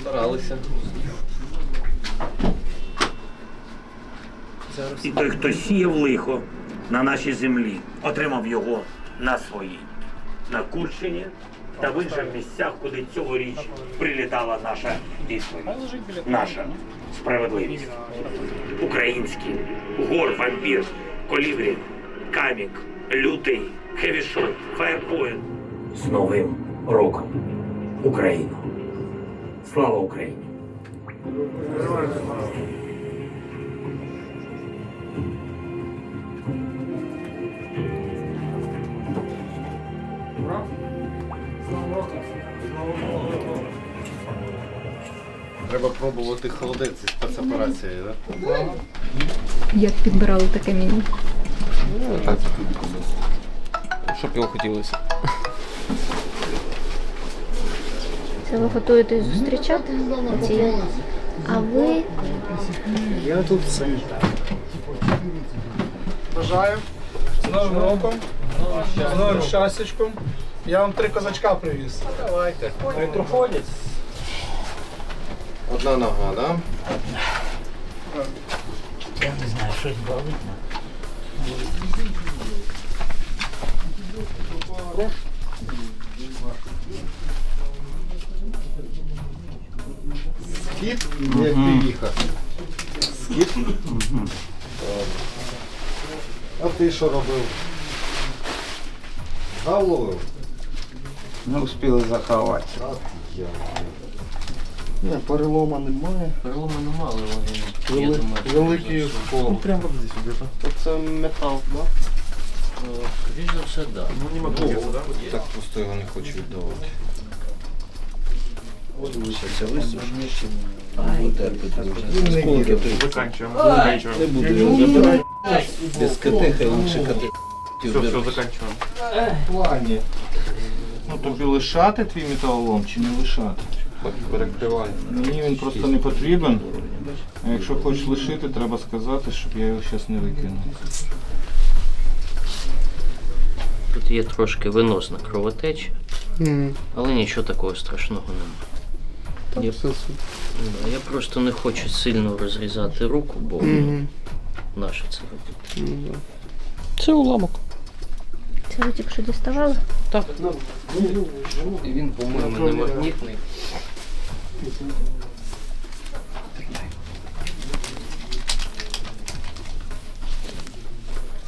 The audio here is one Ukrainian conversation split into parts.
Старалися. І той, хто сіяв лихо на нашій землі, отримав його на своїй. На Курщині та в інших місцях, куди цьогоріч прилітала наша відповідь. Наша справедливість. Український гор вампір, колібрі, камік, лютий, хевішот, фаєрпоінт. З Новим роком. Україну. Слава Україні! Треба пробувати холодець зі спецоперацією, так? Як підбирали таке меню? Щоб його хотілося. Це ви готуєтесь зустрічати? Ці? А ви Я тут все. Бажаю з Новим роком, з новим щастячком. Я вам три козачка привіз. Давайте. Триходять. Одна нога, да? Я не знаю, щось болить. Скіт не півіха. Скіт? А ти що робив? Гавловив? Не успіли заховати. От я. Ні, перелома немає. Переломи нема, але вони. Я Вели- думаю, що великий скол. прямо здесь где-то. Це метал, да? Е, Скоріш за все, так. Так просто його не хочу віддавати. Це висушиш. Сколки Заканчуємо. Не буду його забирати. Без КТ, хай лучше КТ. Все, все, заканчуємо. плані. Ну тобі лишати твій металолом чи не лишати? Перекривай. Мені він просто не потрібен. А якщо хочеш лишити, треба сказати, щоб я його зараз не викинув. Є трошки виносна кровотеча, але нічого такого страшного немає. Я, Да, я просто не хочу сильно розрізати руку, бо ну, наше це робити. Це уламок. це ви тільки що діставали? Він, по-моєму, не магнітний.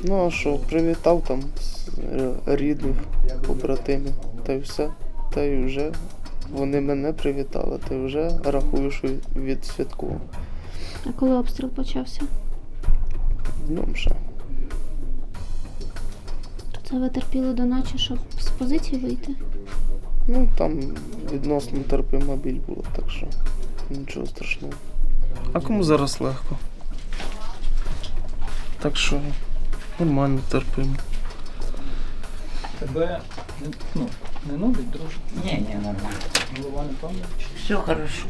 Ну а що, привітав там з- рідних, побратимів, та й все. Та й вже вони мене привітали, та й вже рахую, що відсвяткував. А коли обстріл почався? Днем ще. То це ви терпіли до ночі, щоб з позиції вийти? Ну там відносно терпима біль була, так що нічого страшного. А кому зараз легко? Так що нормально терпимо. Тебе ну, не нудить, друже? Ні, ні, нормально. Голова не пам'ятає? Все хорошо.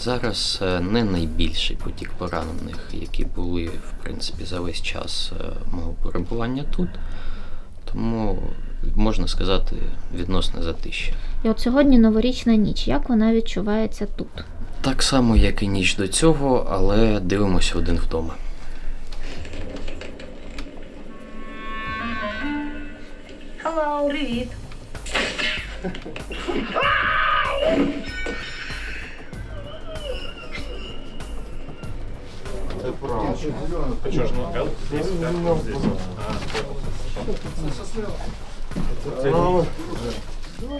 Зараз е, не найбільший потік поранених, які були в принципі за весь час е, мого перебування тут. Тому можна сказати відносне затища. І от сьогодні новорічна ніч. Як вона відчувається тут? Так само, як і ніч до цього, але дивимося один вдома. Hello, привіт. Це правда.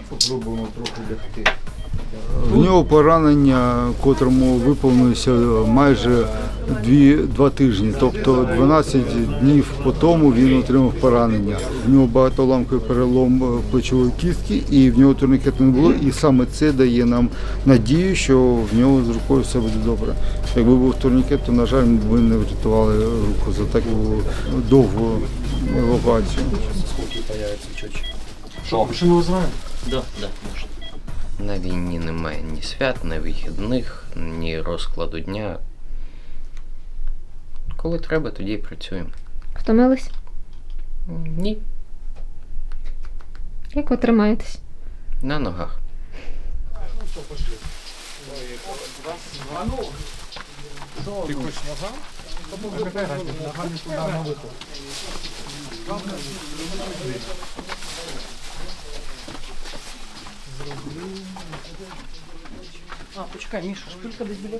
Попробуємо трохи лягти. В нього поранення, котрому виповнилося майже дві, два тижні, тобто 12 днів по тому він отримав поранення. В нього багатоламковий перелом е, плечової кістки, і в нього турнікету не було. І саме це дає нам надію, що в нього з рукою все буде добре. Якби був турнікет, то на жаль, ми б не врятували руку за таку довгу евакуацію. Да, да, можна. На війні немає ні свят, ні вихідних, ні розкладу дня. Коли треба, тоді і працюємо. Втомились? Ні. Як ви тримаєтесь? На ногах. Ну що, пошли. Ти хочеш нога? Тому ви туди на виход роблю. А, почекай, Міша, шпилька без біля.